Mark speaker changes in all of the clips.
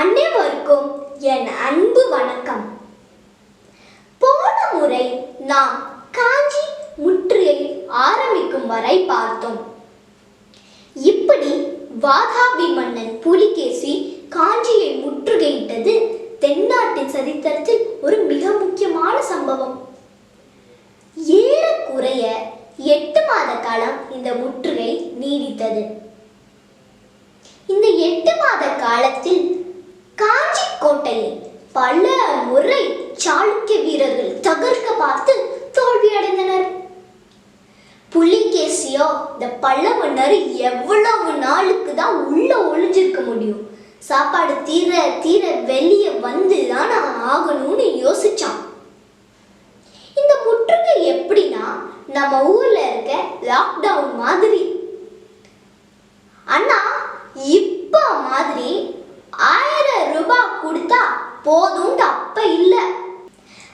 Speaker 1: அனைவருக்கும் என் அன்பு வணக்கம். போன முறை நாம் காஞ்சி முற்றுகை ஆரம்பிக்கும் வரை பார்த்தோம். இப்படி வாதாபி மன்னன் புலிகேசி காஞ்சியை முற்றுகையிட்டது தென்னாட்டின் சரித்திரத்தில் ஒரு மிக முக்கியமான சம்பவம். ஏறக்குறைய எட்டு மாத காலம் இந்த முற்றுகை நீடித்தது. இந்த எட்டு மாத காலத்தில் காஞ்சி கோட்டையை பல முறை சாளுக்கிய வீரர்கள் தகர்க்க பார்த்து தோல்வியடைந்தனர். புலிகேசியோ இந்த பல்லவ எவ்வளவு நாளுக்கு தான் உள்ள ஒளிஞ்சிருக்க முடியும்? சாப்பாடு தீர தீர வெளியே வந்து தான் ஆகணும்னு யோசிச்சான். இந்த முற்றுகை எப்படின்னா நம்ம ஊர்ல இருக்க லாக்டவுன் மாதிரி. ஆனா இப்ப மாதிரி ஆயிரம் ரூபாய் கொடுத்தா போதும்னு அப்ப இல்ல.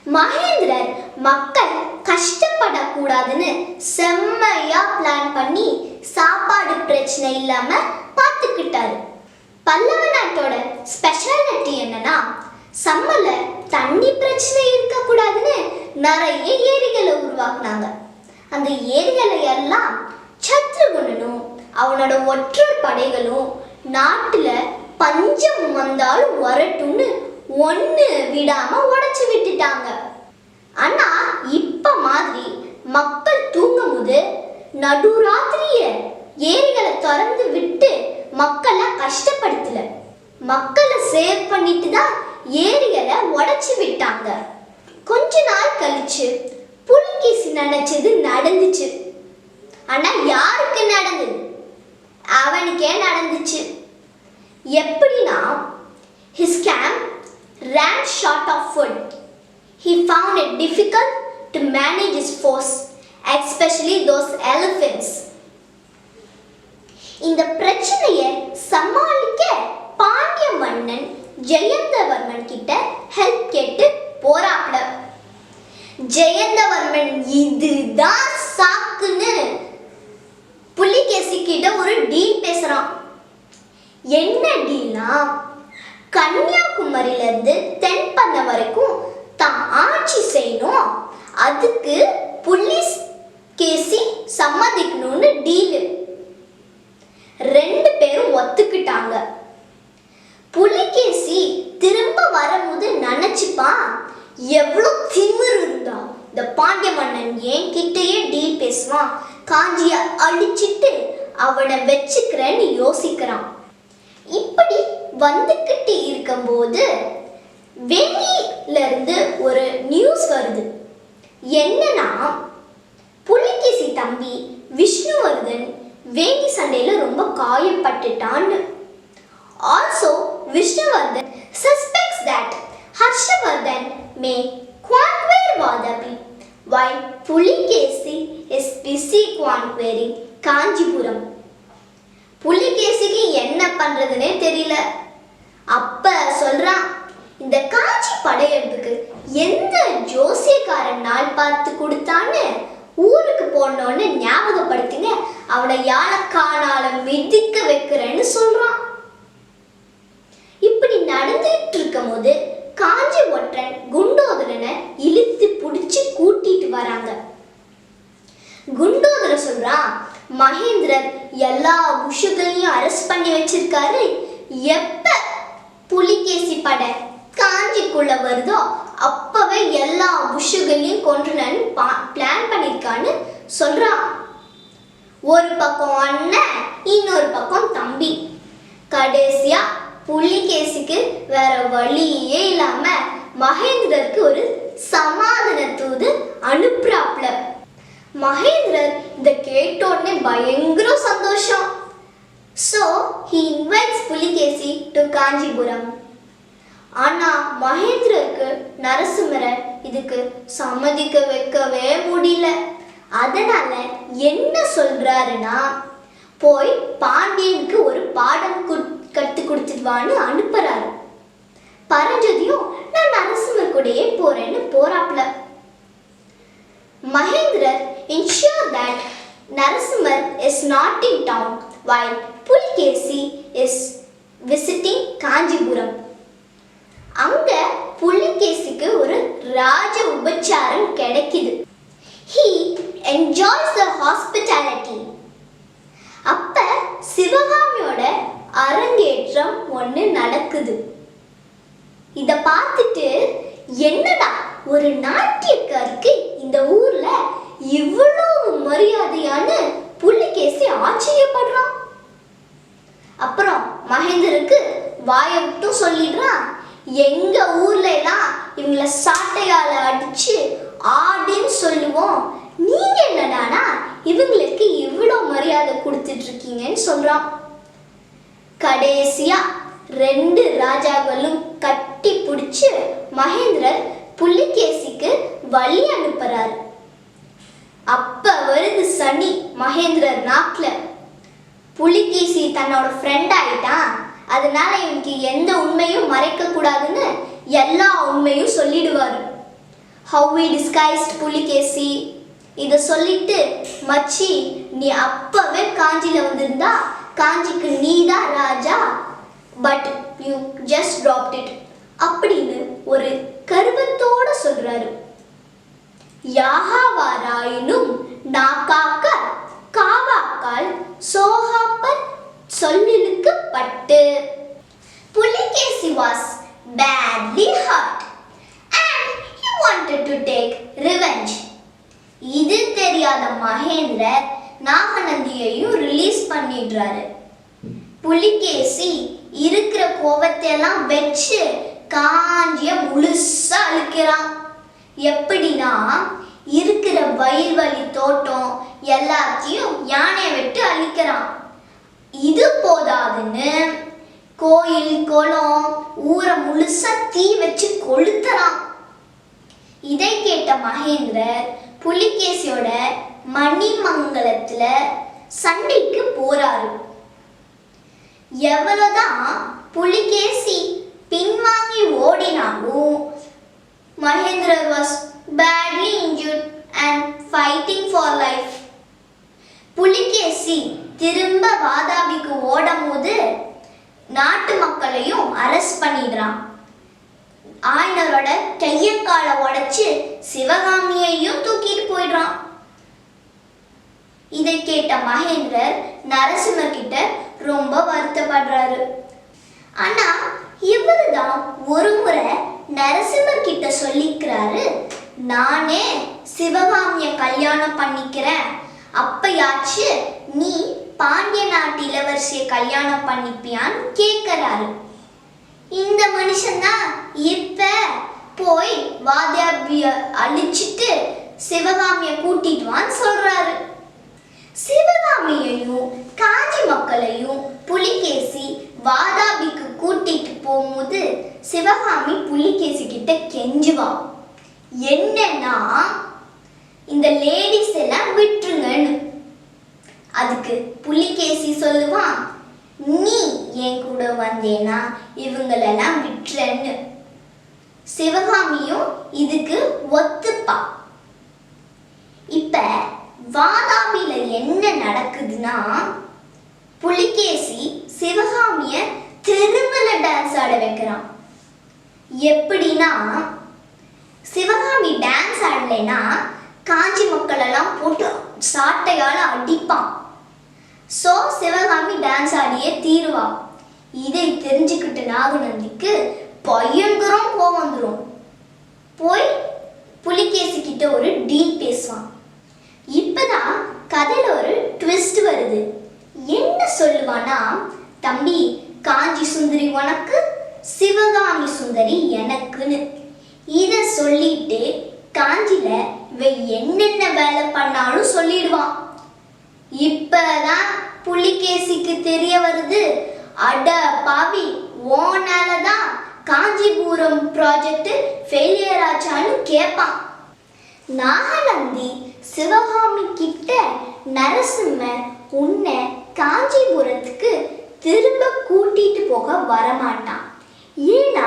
Speaker 1: மகேந்திரர் மக்கள் கஷ்டப்படக்கூடாதுன்னு செம்மையா பிளான் பண்ணி சாப்பாடு பிரச்சனை இல்லாம பார்த்துக்கிட்டாரு பல்லவ நாட்டோட ஸ்பெஷாலிட்டி என்னன்னா சம்மர்ல தண்ணி பிரச்சனை இருக்கக்கூடாதுன்னு நிறைய ஏரிகளை உருவாக்குனாங்க. அந்த ஏரிகளை எல்லாம் சத்ருகுணனும் அவனோட ஒற்றர் படைகளும் நாட்டுல பஞ்சம் வந்தாலும் வரட்டும்னு ஒன்று விடாம உடைச்சு விட்டுட்டாங்க. ஆனா இப்ப மாதிரி மக்கள் தூங்கும் போது நடுராத்திரிய ஏரிகளை திறந்து விட்டு மக்களை கஷ்டப்படுத்தல. மக்களை சேவ் பண்ணிட்டு தான் ஏரிகளை உடைச்சு விட்டாங்க. கொஞ்ச நாள் கழிச்சு புலிகேசி நினைச்சது நடந்துச்சு. ஆனா யாருக்கு நடந்தது? அவனுக்கே நடந்துச்சு. எப்படின்னா his camp ran short of food. He found it difficult to manage his force especially those elephants. இந்த பிரச்சனையை சமாளிக்க பாண்டிய மன்னன் ஜெயந்தவர்மன் கிட்ட ஹெல்ப் கேட்டு போறாப்ல. ஜெயந்தவர்மன் இதுதான் சாக்குன்னு புலிகேசி கிட்ட ஒரு டீல் பேசுறான். என்ன டீனா கன்னியாகுமரியிலேருந்து தென்பண்ண வரைக்கும் தான் ஆட்சி செய்யணும். அதுக்கு புலிஸ் கேசி சம்மதிக்கணும்னு டீலு ரெண்டு பேரும் ஒத்துக்கிட்டாங்க. புலிகேசி திரும்ப வரும்போது நினைச்சுப்பான் எவ்வளோ திமிர் இருந்தா? இந்த பாண்டிய மன்னன் என் கிட்டேயே டீல் பேசுவான். காஞ்சிய அழிச்சிட்டு அவனை வச்சுக்கிறேன்னு யோசிக்கிறான். இப்படி வந்துக்கிட்டு இருக்கும்போது வெளியில இருந்து ஒரு நியூஸ் வருது. என்னன்னா புலிகேசி தம்பி விஷ்ணுவர்தன் வேங்கி சண்டையில ரொம்ப காயப்பட்டுட்டான்னு. Also Vishnuvardhan suspects that Harshavardhan may conquer Vatapi. while Pulakeshi is busy conquering Kanchipuram. புலிகேசிக்கு என்ன பண்றதுனே தெரியல. அப்ப சொல்றான் இந்த காஞ்சி படையெடுப்புக்கு எந்த ஜோசியக்காரன் நாள் பார்த்து கொடுத்தான்னு ஊருக்கு போனோன்னு ஞாபகப்படுத்திங்க அவனை யானைக்கானால மிதிக்க வைக்கிறேன்னு சொல்றான். இப்படி நடந்துட்டு இருக்கும்போது காஞ்சி ஒற்றன் குண்டோதரனை இழுத்து பிடிச்சு கூட்டிட்டு வராங்க. குண்டோதர சொல்றான் மகேந்திரர் எல்லா குஷுகளையும் அரெஸ்ட் பண்ணி வச்சிருக்காரு. எப்ப புலிகேசி படை காஞ்சிக்குள்ள வருதோ அப்பவே எல்லா புஷுகளையும் கொன்றுனு பிளான் பண்ணிருக்கான்னு சொல்றான். ஒரு பக்கம் அண்ணன் இன்னொரு பக்கம் தம்பி. கடைசியா புலிகேசிக்கு வேற வழியே இல்லாம மகேந்திரருக்கு ஒரு சமாதான தூது அனுப்புறாப்ல. மகேந்திரர் இதை கேட்ட உடனே பயங்கர சந்தோஷம். So he invites Pulakeshi to Kanchipuram. ஆனால் மகேந்திரருக்கு நரசிம்மரை இதுக்கு சம்மதிக்க வைக்கவே முடியல. அதனால என்ன சொல்றாருன்னா போய் பாண்டியனுக்கு ஒரு பாடம் கு- கொடுத்துடுவான்னு அனுப்புறாரு. பரஞ்சதியும் நான் நரசிம்மர் கூடயே போறேன்னு போறாப்ல. மகேந்திரர் ensure that Narasimhar is not in town while Pulikesi is visiting Kanjipuram. அங்க புலிகேசிக்கு ஒரு ராஜ உபச்சாரம் கிடைக்குது. ஹி என்ஜாய்ஸ் த ஹாஸ்பிட்டாலிட்டி அப்ப சிவகாமியோட அரங்கேற்றம் ஒன்று நடக்குது. இத பார்த்துட்டு என்னடா ஒரு நாட்டியக்காருக்கு இந்த ஊர் இவ்வளவு மரியாதையான புள்ளிகேசி ஆச்சரியப்படுறான். அப்புறம் மகேந்தருக்கு வாயை விட்டும் சொல்லிடுறான் எங்க ஊர்ல எல்லாம் இவங்கள சாட்டையால அடிச்சு ஆடின்னு சொல்லுவோம். நீங்க என்னடானா இவங்களுக்கு இவ்வளோ மரியாதை கொடுத்துட்டு இருக்கீங்கன்னு சொல்றான். கடைசியா ரெண்டு ராஜாக்களும் கட்டி பிடிச்சு மகேந்திரர் புலிகேசிக்கு வழி அனுப்புறாரு. அப்ப வருது சனி மகேந்திரர் நாக்கில். புலிகேசி தன்னோட ஃப்ரெண்ட் ஆயிட்டான். அதனால இவனுக்கு எந்த உண்மையும் மறைக்க கூடாதுன்னு எல்லா உண்மையும் சொல்லிடுவார். How we disguised Pulakeshi. இதை சொல்லிட்டு மச்சி நீ அப்பவே காஞ்சியில் வந்திருந்தா காஞ்சிக்கு நீதான் ராஜா. But you just dropped it அப்படின்னு ஒரு கருவத்தோட சொல்றாரு. யாகாவாராயினும் நாக்காக்க காவாக்கால் சோகாப்பர் சொல்லிழுக்கப்பட்டு. Pulikesi was badly hurt and he wanted to take revenge. இது தெரியாத மகேந்திரர் நாகநந்தியையும் ரிலீஸ் பண்ணிடுறாரு. புலிகேசி இருக்கிற கோபத்தை எல்லாம் வச்சு காஞ்சிய முழுசா அழிக்கிறான். எப்படின்னா இருக்கிற வயல்வெளி தோட்டம் எல்லாத்தையும் யானையை விட்டு அழிக்கிறான். இது போதாதுன்னு கோயில் குளம் ஊரை முழுசா தீ வச்சு கொளுத்துறான். இதை கேட்ட மகேந்திரர் புலிகேசியோட மணிமங்கலத்துல சண்டைக்கு போறாரு. எவ்வளவுதான் புலிகேசி பின்வாங்கி ஓடினாலும் Mahendrar was badly injured and fighting for life Pulakeshi திரும்ப வாதாபிக்கு ஓடும் போது நாட்டு மக்களையும் அரெஸ்ட் பண்ணிடுறான். ஆயனரோட கையக்காலை உடைச்சு சிவகாமியையும் தூக்கிட்டு போயிடுறான். இதை கேட்ட மகேந்திரர் நரசிம்மர் கிட்ட ரொம்ப வருத்தப்படுறாரு. ஆனா இவரு தான் ஒரு முறை நரசிம்மர் கிட்ட சொல்லிக்கிறாரு நானே சிவகாமிய கல்யாணம் பண்ணிக்கிறேன். அப்பயாச்சு நீ பாண்டிய நாட்டு இளவரசிய கல்யாணம் பண்ணிப்பியான்னு கேட்கறாரு இந்த மனுஷன்தான் இப்ப போய் வாத்தியாபிய அழிச்சிட்டு சிவகாமிய கூட்டிட்டு வான்னு சொல்றாரு. சிவகாமியையும் காஞ்சி மக்களையும் புலிகேசி வாதாபிக்கு கூட்டிட்டு போகும்போது சிவகாமி புலிகேசி கிட்ட கெஞ்சுவா. என்னன்னா இந்த லேடிஸ் எல்லாம் விட்டுருங்கன்னு. அதுக்கு புலிகேசி சொல்லுவான் நீ என் கூட வந்தேனா இவங்களெல்லாம் விட்டுறேன்னு. சிவகாமியும் இதுக்கு ஒத்துப்பா. இப்ப வாதாபியில என்ன நடக்குதுன்னா புலிகேசி சிவகாமிய தெருவுல டான்ஸ் ஆட வைக்கிறான். எப்படின்னா சிவகாமி டான்ஸ் ஆடலைன்னா காஞ்சி மக்களெல்லாம் போட்டு சாட்டையால் அடிப்பான். ஸோ சிவகாமி டான்ஸ் ஆடியே தீருவா. இதை தெரிஞ்சுக்கிட்ட நாகநந்திக்கு பயங்கரம் கோவம் வந்துடும் போய் புலிகேசி கிட்ட ஒரு டீல் பேசுவான். இப்பதான் கதையில் ஒரு ட்விஸ்ட் வருது. என்ன சொல்லுவானா தம்பி காஞ்சி சுந்தரி உனக்கு சிவகாமி சுந்தரி எனக்குன்னு. இதை சொல்லிட்டு காஞ்சியில இவன் என்னென்ன வேலை பண்ணாலும் சொல்லிடுவான். இப்பதான் புலிகேசிக்கு தெரிய வருது. அட பாவி ஓனால தான் காஞ்சிபுரம் ப்ராஜெக்ட் ஃபெயிலியர் ஆச்சான்னு கேட்பான் நாகநந்தி சிவகாமி கிட்ட நரசிம்ம உன்னை காஞ்சிபுரத்துக்கு திரும்ப கூட்டிட்டு போக வரமாட்டான். ஏன்னா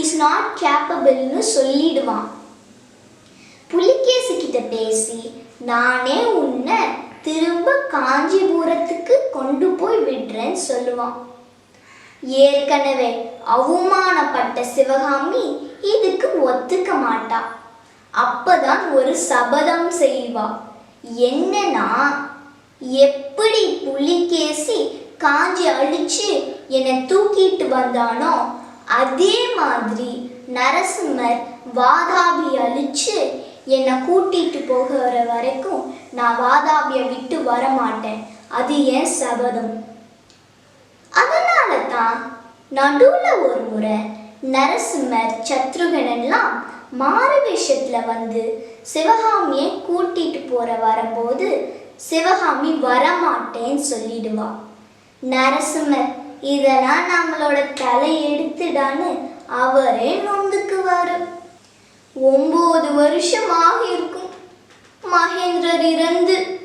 Speaker 1: இஸ் நாட் கேப்பபிள்னு சொல்லிடுவான். புலிகேசு கிட்ட பேசி நானே உன்னை திரும்ப காஞ்சிபுரத்துக்கு கொண்டு போய் விடுறேன்னு சொல்லுவான். ஏற்கனவே அவமானப்பட்ட சிவகாமி இதுக்கு ஒத்துக்க மாட்டா. அப்பதான் ஒரு சபதம் செய்வா. என்னன்னா எப்படி புலிகேசி காஞ்சி அழிச்சு என்னை தூக்கிட்டு வந்தானோ அதே மாதிரி நரசிம்மர் வாதாபி அழிச்சு என்னை கூட்டிட்டு போகிற வரைக்கும் நான் வாதாபியை விட்டு வர மாட்டேன் அது என் சபதம். அதனால தான் நடுவில் ஒரு முறை நரசிம்மர் சத்ருகனெல்லாம் மாறு வந்து சிவகாமியை கூட்டிட்டு போற வரும்போது சிவகாமி வரமாட்டேன்னு சொல்லிடுவா. நரசிம்மர் இதெல்லாம் நம்மளோட தலை எடுத்துடான்னு அவரே நொந்துக்குவாரு. ஒன்பது வருஷம் ஆகியிருக்கும் மகேந்திரர் இறந்து.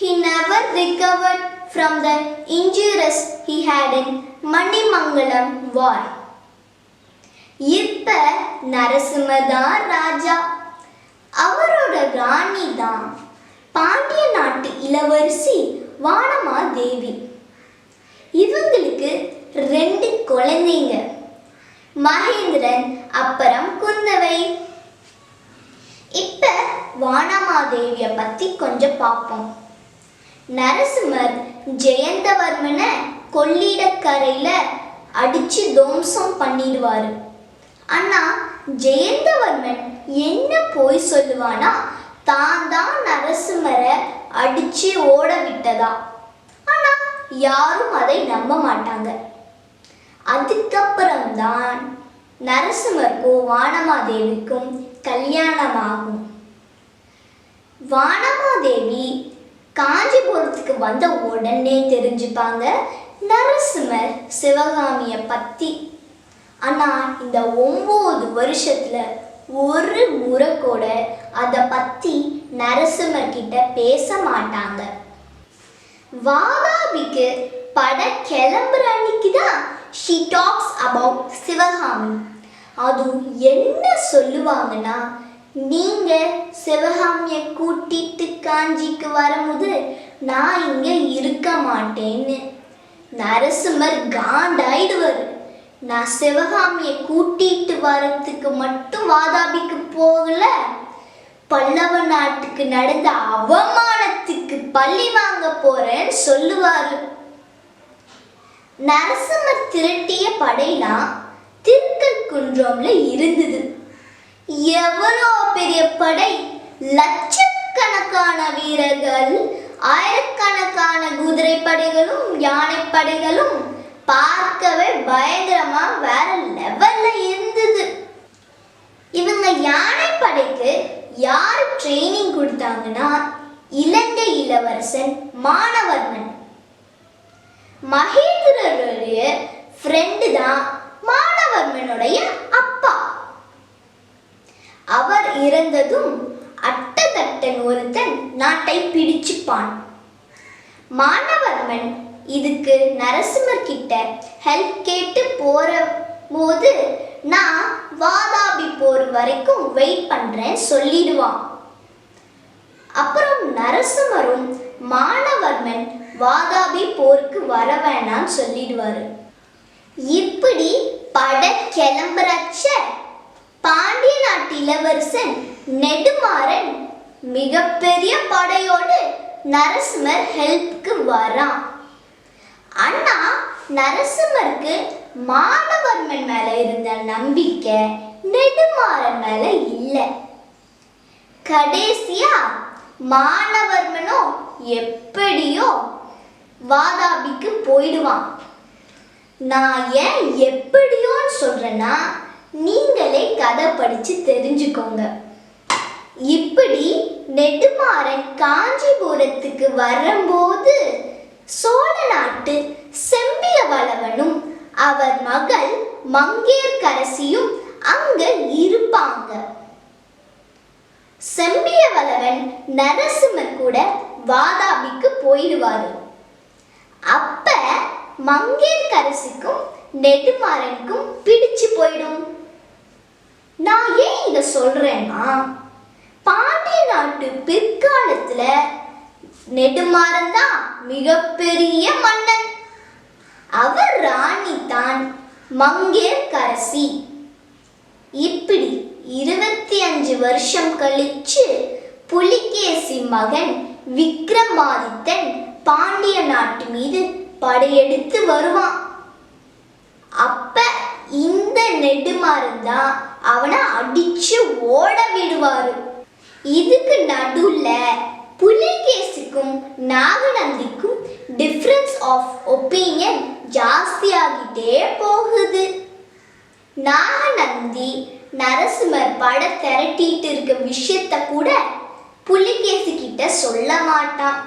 Speaker 1: He never recovered from the injuries he had in Manimangalam war. இப்ப நரசிம்மர் தான் ராஜா. அவரோட ராணி தான். பாண்டிய நாட்டு இளவரசி வானமா தேவி. இவங்களுக்கு ரெண்டு குழந்தைங்க. மகேந்திரன் அப்புறம் குந்தவை. இப்ப வானமாதேவிய பத்தி கொஞ்சம் பார்ப்போம் நரசிம்மர் ஜெயந்தவர்மனை கொள்ளிடக்கரையில அடிச்சு தோம்சம் பண்ணிடுவாரு. ஆனா ஜெயந்தவர்மன் என்ன போய் சொல்லுவானா? தான் தான் நரசிம்மரை அடிச்சு ஓட விட்டதா யாரும் அதை நம்ப மாட்டாங்க. அதுக்கப்புறம்தான் நரசிம்மருக்கும் வானமாதேவிக்கும் கல்யாணமாகும். வானமாதேவி காஞ்சிபுரத்துக்கு வந்த உடனே தெரிஞ்சுப்பாங்க நரசிம்மர் சிவகாமிய பத்தி. ஆனா இந்த ஒன்பது வருஷத்துல ஒரு முறை கூட அதை பத்தி நரசிம்மர் கிட்ட பேச மாட்டாங்க. வாதாபிக்கு பட கிளம்புற அன்னைக்கு தான் ஷி டாக்ஸ் அபவுட் சிவகாமி. அதுவும் என்ன சொல்லுவாங்கன்னா நீங்க சிவகாமியை கூட்டிட்டு காஞ்சிக்கு வரும்போது நான் இங்க இருக்க மாட்டேன்னு. நரசிம்மர் காண்டாயிடுவார். நான் சிவகாமியை கூட்டிட்டு வரத்துக்கு மட்டும் வாதாபிக்கு போகல. பல்லவ நாட்டுக்கு நடந்த அவமான பள்ளி வாங்க போறேன்னு சொல்லுவாரு. நரசிம்மர் திரட்டிய படையெல்லாம் திருக்கல் குன்றம்ல இருந்தது. எவ்வளோ பெரிய படை? லட்சக்கணக்கான வீரர்கள் ஆயிரக்கணக்கான குதிரை படைகளும் யானை படைகளும் பார்க்கவே பயங்கரமா வேற லெவல்ல இருந்தது. இவங்க யானை படைக்கு யார் ட்ரைனிங் கொடுத்தாங்கன்னா இலங்கை இளவரசன் மானவர்மன் மகேந்திரருடைய ஃப்ரெண்டு தான் மானவர்மனுடைய அப்பா. அவர் இறந்ததும் அட்டதட்டன் ஒருத்தன் நாட்டை பிடிச்சுப்பான். மானவர்மன் இதுக்கு நரசிம்மர் கிட்ட ஹெல்ப் கேட்டு போற போது நான் வாதாபி போர் வரைக்கும் வெயிட் பண்றேன் சொல்லிடுவான். அப்புறம் நரசிம்மரும் மானவர்மன் வாதாபி போருக்கு வர வேணாம்னு சொல்லிடுவாரு. இப்படி பட கிளம்புறச்ச பாண்டிய நாட்டு இளவரசன் நெடுமாறன் மிகப்பெரிய படையோடு நரசிம்மர் ஹெல்ப்க்கு வரான். அண்ணா நரசிம்மருக்கு மானவர்மன் மேல இருந்த நம்பிக்கை நெடுமாறன் மேல இல்லை. கடைசியா மாணவர்மனோ எப்படியோ வாதாபிக்கு போயிடுவான். நான் ஏன் எப்படியோன்னு சொல்றேன்னா நீங்களே கதை படிச்சு தெரிஞ்சுக்கோங்க. இப்படி நெடுமாறன் காஞ்சிபுரத்துக்கு வரும்போது சோழ நாட்டு செம்பிய வளவனும் அவர் மகள் மங்கையர்கரசியும் அங்க இருப்பாங்க. செம்பிய வளவன் நரசிம்மர் கூட வாதாபிக்கு போயிடுவாரு. அப்ப மங்கேற்கரசிக்கும் நெடுமாறனுக்கும் பிடிச்சு போயிடும். நான் ஏன் இத சொல்றேன்னா பாண்டிய நாட்டு பிற்காலத்துல நெடுமாறன் தான் மிகப்பெரிய மன்னன். அவர் ராணி தான் மங்கேற்கரசி இப்படி இருபத்தி அஞ்சு வருஷம் கழிச்சு புலிகேசி மகன் விக்ரமாதித்தன் பாண்டிய நாட்டு மீது படையெடுத்து வருவான். அப்ப இந்த நெடுமாறன் தான் அவனை அடிச்சு ஓட விடுவாரு. இதுக்கு நடுவுல புலிகேசிக்கும் நாகநந்திக்கும் டிஃப்ரென்ஸ் ஆஃப் ஒப்பீனியன் ஜாஸ்தியாகிட்டே போகுது. நாகநந்தி நரசிம்மர் பட திரட்டிட்டு இருக்க விஷயத்த கூட புலிகேசி கிட்ட சொல்ல மாட்டான்.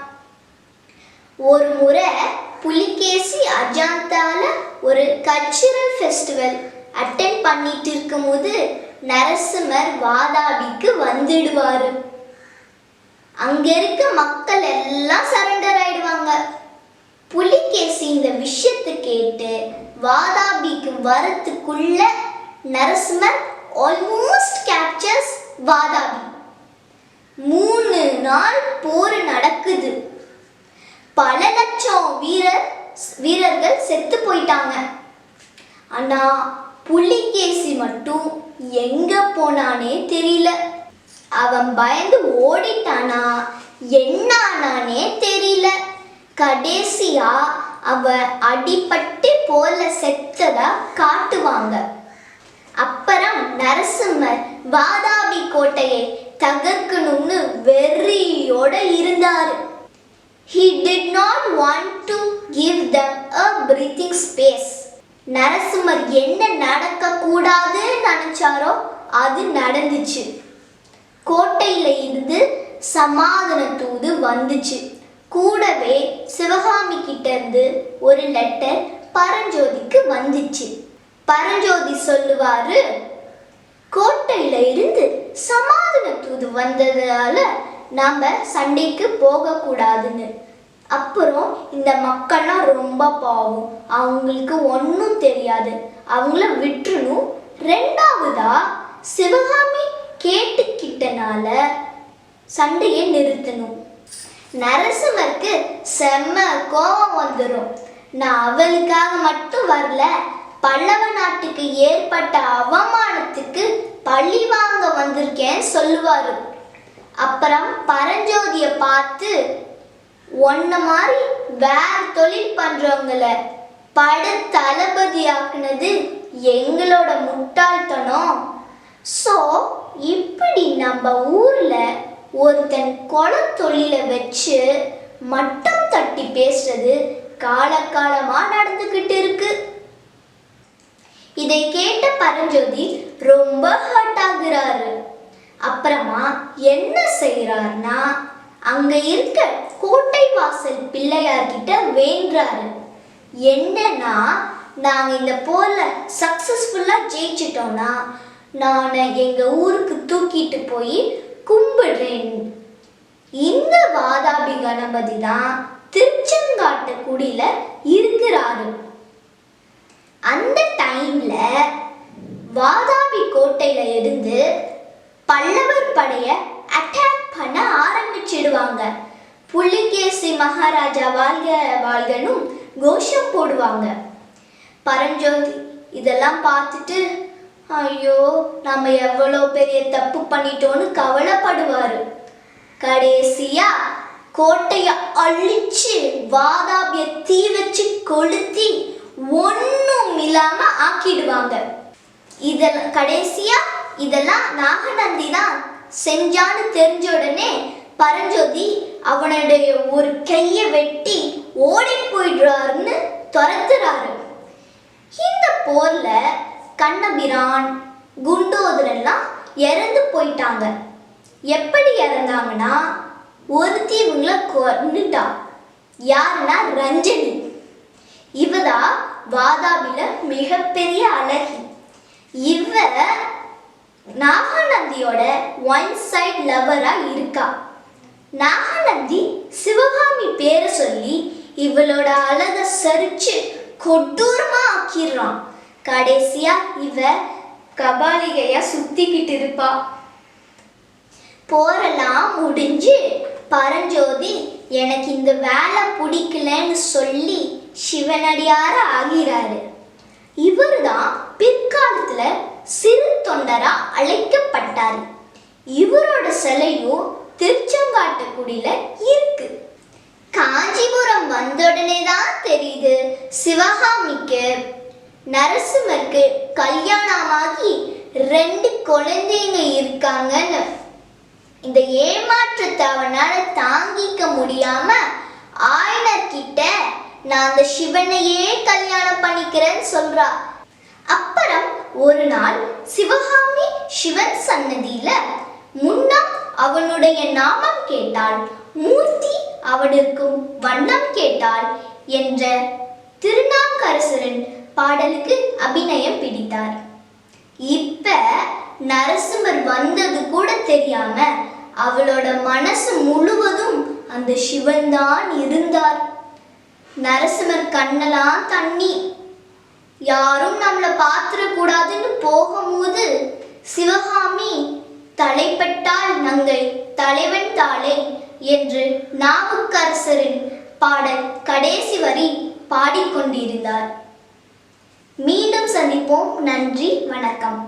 Speaker 1: ஒரு முறை புலிகேசி அஜாந்தால ஒரு கல்ச்சுரல் ஃபெஸ்டிவல் அட்டென்ட் பண்ணிட்டு இருக்கும்போது நரசிம்மர் வாதாபிக்கு வந்துடுவாரு. அங்க இருக்க மக்கள் எல்லாம் சரண்டர் ஆயிடுவாங்க. புலிகேசி இந்த விஷயத்தை கேட்டு வாதாபிக்கு வரத்துக்குள்ள நரசிம்மர் ஆல்மோஸ்ட் கேப்சர்ஸ் வாதாபி மூணு நாள் போர் நடக்குது. பல லட்சம் வீரர் வீரர்கள் செத்து போயிட்டாங்க. ஆனா புலிகேசி மட்டும் எங்க போனானே தெரியல. அவன் பயந்து ஓடிட்டானா என்னானானே தெரியல. கடைசியா அவன் அடிபட்டு போல செத்ததா காட்டுவாங்க. அப்புறம் நரசிம்மர் வாதாபி கோட்டையை தகர்க்கணும்னு வெறியோட இருந்தாரு. He did not want to give the uh breathing space Narasimhar என்ன நடக்க கூடாதுன்னு நினைச்சாரோ அது நடந்துச்சு. கோட்டையில இருந்து சமாதான தூது வந்துச்சு. கூடவே சிவகாமி கிட்ட இருந்து ஒரு லெட்டர் பரஞ்சோதிக்கு வந்துச்சு. பரஞ்சோதி சொல்லுவாரு கோட்டையில இருந்து சமாதான தூது வந்ததால நாம சண்டைக்கு போக கூடாதுன்னு அப்புறம் இந்த மக்கள்லாம் ரொம்ப பாவம். அவங்களுக்கு ஒன்றும் தெரியாது. அவங்கள விட்டுணும் ரெண்டாவதா சிவகாமி கேட்டுக்கிட்டனால சண்டையை நிறுத்தணும். நரசிம்மருக்கு செம்ம கோபம் வந்துடும் நான் அவளுக்காக மட்டும் வரல. பல்லவ நாட்டுக்கு ஏற்பட்ட அவமானத்துக்கு பழி வாங்க வந்திருக்கேன்னு சொல்லுவாரு. அப்புறம் பரஞ்சோதிய பார்த்து ஒன்ன மாதிரி வேற தொழில் பண்றவங்கள பட தளபதி ஆக்குனது எங்களோட முட்டாள்தனம். ஸோ இப்படி நம்ம ஊர்ல ஒருத்தன் கொலை தொழிலை வச்சு மட்டம் தட்டி பேசுறது காலகாலமா நடந்து இதை கேட்ட பரஞ்சோதி ரொம்ப ஹர்ட் ஆகுறாரு. அப்புறமா என்ன செய்யறாருனா அங்க இருக்க கோட்டை வாசல் பிள்ளையார் கிட்ட வேண்டுறாரு. என்னன்னா நாங்க இந்த போர்ல சக்சஸ்ஃபுல்லா ஜெயிச்சிட்டோம்னா நான் எங்க ஊருக்கு தூக்கிட்டு போய் கும்பிடுறேன். இந்த வாதாபி கணபதி தான் திருச்செங்காட்டு குடியில இருக்கிறாரு. அந்த டைம்ல வாதாபி கோட்டையில இருந்து பல்லவர் படைய அட்டாக் பண்ண ஆரம்பிச்சிடுவாங்க. புலிகேசி மகாராஜா வாழ்க வாழ்கனும் கோஷம் போடுவாங்க. பரஞ்சோதி இதெல்லாம் பார்த்துட்டு ஐயோ நம்ம எவ்வளோ பெரிய தப்பு பண்ணிட்டோன்னு கவலைப்படுவார். கடைசியா கோட்டையை அழிச்சு வாதாபிய தீ வச்சு கொளுத்தி ஒன்றும் இல்லாம ஆக்கிடுவாங்க. இதில் கடைசியா இதெல்லாம் நாகநந்தி தான் செஞ்சான்னு தெரிஞ்ச உடனே பரஞ்சோதி அவனுடைய ஒரு கையை வெட்டி ஓடி போயிடுறாருன்னு துரத்துறாரு. இந்த போர்ல கண்ணபிரான் குண்டோதரெல்லாம் இறந்து போயிட்டாங்க. எப்படி இறந்தாங்கன்னா ஒருத்தி இவங்களை கொண்டுட்டா யாருன்னா ரஞ்சனி. இவதான் வாதாபில மிகப்பெரிய அழகி. இவ நாகாநந்தியோட ஒன் சைட் லவரா இருக்கா. நாகாநந்தி சிவகாமி பேரை சொல்லி இவளோட அழக சரிச்சு கொடூரமா ஆக்கிடுறான். கடைசியா இவ கபாலிகையா சுத்திக்கிட்டு இருப்பா. போரெல்லாம் முடிஞ்சு பரஞ்சோதி எனக்கு இந்த வேலை பிடிக்கலன்னு சொல்லி சிவனடியார ஆகிறாரு. இவர்தான் பிற்காலத்துல சிறு தொண்டரா அழைக்கப்பட்டார். சிலையும் திருச்செங்காட்டுக்குடியில இருக்கு. காஞ்சிபுரம் வந்த உடனே தான் தெரியுது சிவகாமிக்கு நரசிம்மருக்கு கல்யாணமாகி ரெண்டு குழந்தைங்க இருக்காங்கன்னு. இந்த ஏமாற்றத்தை அவனால தாங்கிக்க முடியாம ஆயனர் கிட்ட நான் அந்த சிவனையே கல்யாணம் பண்ணிக்கிறேன்னு சொல்றா. அப்புறம் ஒரு நாள் சிவகாமி சிவன் சன்னதியில முன்னா அவனுடைய நாமம் கேட்டாள். மூர்த்தி அவனுக்கும் வண்ணம் கேட்டாள் என்ற திருநாக்கரசரன் பாடலுக்கு அபிநயம் பிடித்தார். இப்ப நரசிம்மர் வந்தது கூட தெரியாம அவளோட மனசு முழுவதும் அந்த சிவன் தான் இருந்தார். நரசிம்மர் கண்ணெல்லாம் தண்ணி. யாரும் நம்மளை பாத்திர கூடாதுன்னு போகும்போது சிவகாமி தலைப்பட்டால் நங்கை தலைவன் தாளே என்று நாவுக்கரசரின் பாடல் கடைசி வரி பாடிக்கொண்டிருந்தார். மீண்டும் சந்திப்போம். நன்றி. வணக்கம்.